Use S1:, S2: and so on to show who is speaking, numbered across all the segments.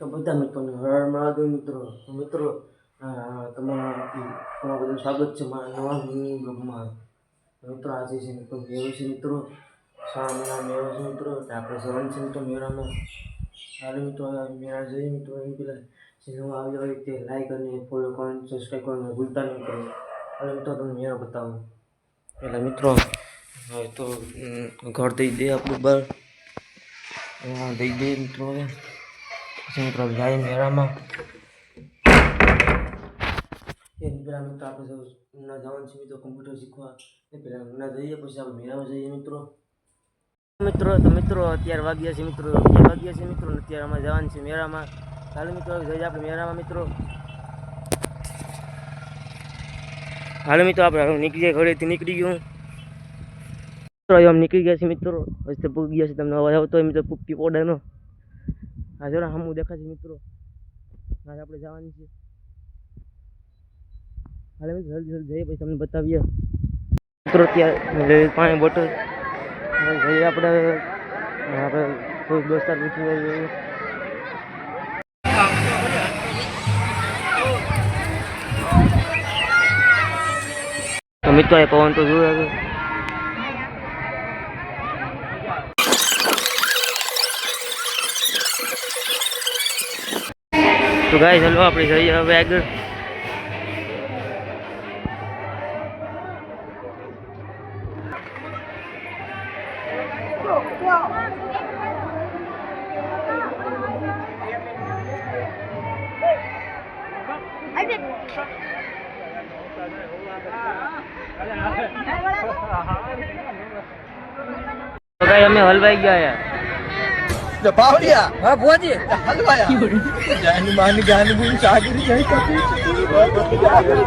S1: તો બધા મિત્રોને હર મહાદેવ મિત્રો મિત્રો તમારા બધું સ્વાગત છે મારા નવા બ્લોગમાં. મિત્રો, આજે છે મિત્રો મેળો છે મિત્રો? શ્રાવણ મહિના મેળો છે મિત્રો આપણે જવાનું છે મિત્રો મેળામાં. સારું મિત્રો મેળા જઈએ મિત્રો એમ પેલા જે નવા આવ્યા હોય તે લાઈક અને ફોલો કરવાનું સબસ્ક્રાઈબ કરવાનું ભૂલતા નહીં કરો અને મિત્રો, તમને મેળો બતાવો. એટલે મિત્રો, હવે તો ઘર દઈ દે આપણું બહાર દઈ દે મિત્રો જાય મેળામાં. એક પેલા મિત્રો, આપણે સૌ ના જવાનું છે મિત્રો કમ્પ્યુટર શીખવા. એ પેલા ના જઈએ, પછી આપણે મેળામાં જઈએ મિત્રો. મિત્રો, તો મિત્રો, અત્યારે વાગ્યા છે મિત્રો અગિયાર વાગ્યા છે મિત્રો અત્યારે અમારે જવાનું છે મેળામાં. ચાલો મિત્રો જઈએ આપણે મેળામાં મિત્રો. હાલો મિત્રો, આપણે હવે નીકળી ગયા ઘરેથી નીકળી ગયું. મિત્રો નીકળી ગયા છે મિત્રો. હજી તો ગયા છે, તમને અવાજ આવતો હોય મિત્રો પડે પોડાનો. હા, જરા હમું દેખાશે મિત્રો. આજે આપણે જવાની છે. હાલે મિત્રો, જલ્દી જલ્દી જઈએ, પછી તમને બતાવીએ. મિત્રો ત્યાં પાણી બોટલ જઈએ આપણે. આપણે કોઈ દોસ્તાર પૂછી જઈએ તો મિત્રો, એ પવન તો જોયું તો ગાય ચાલો આપણે જઈએ હવે આગળ. અમે હલવાઈ ગયા યાર
S2: પાવડિયા.
S1: હા ભોજી
S2: હલવાયા. જાની માની ગાની બુન સાગરી જઈ કપી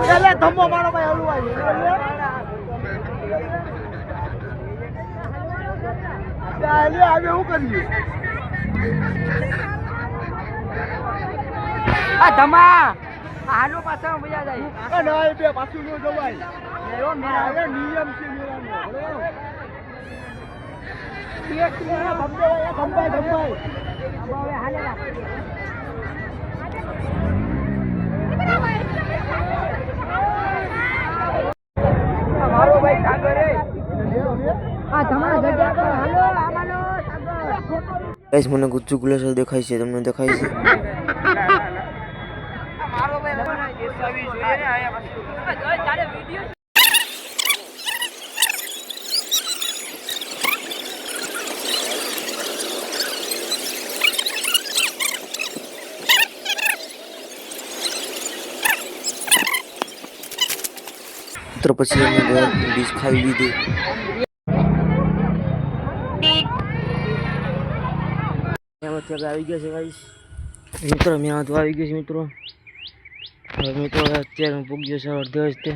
S2: ચાલે ધમ્મો મારો ભાઈ હલવાઈ ચાલે આવે હું કરીએ?
S3: આ ધમા. આનો પાછા મજા જાય.
S2: ના આ બે પાછું નો જવાય. હવે નિયમ છે મેરા
S1: ગાઈસ મને ગુચ્ચુ ગુલાસ દેખાય છે તમને દેખાય છે?
S3: મારો ભાઈ જોઈએ ને આયા પાછું
S1: મિત્ર પછી અમે ડીશ ખાઈ લીધી. અત્યારે આવી ગયા છે ભાઈ મિત્રો મેં આ આવી ગયો છે મિત્રો. હવે મિત્રો અત્યારે હું પૂગ્યો છે અડધે વસ્તે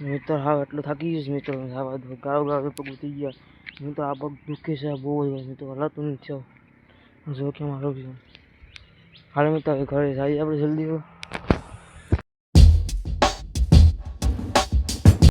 S1: મિત્રો હા એટલો થાકી ગયો છે મિત્રો. હા ગાળો ગાળો પગ ઉતરી ગયા. મિત્રો આ પગ દુખે છે બહુ જ મિત્રો. હલાતું નથી જો કે મારો હાલ મિત્રો ઘરે જઈએ આપણે જલ્દી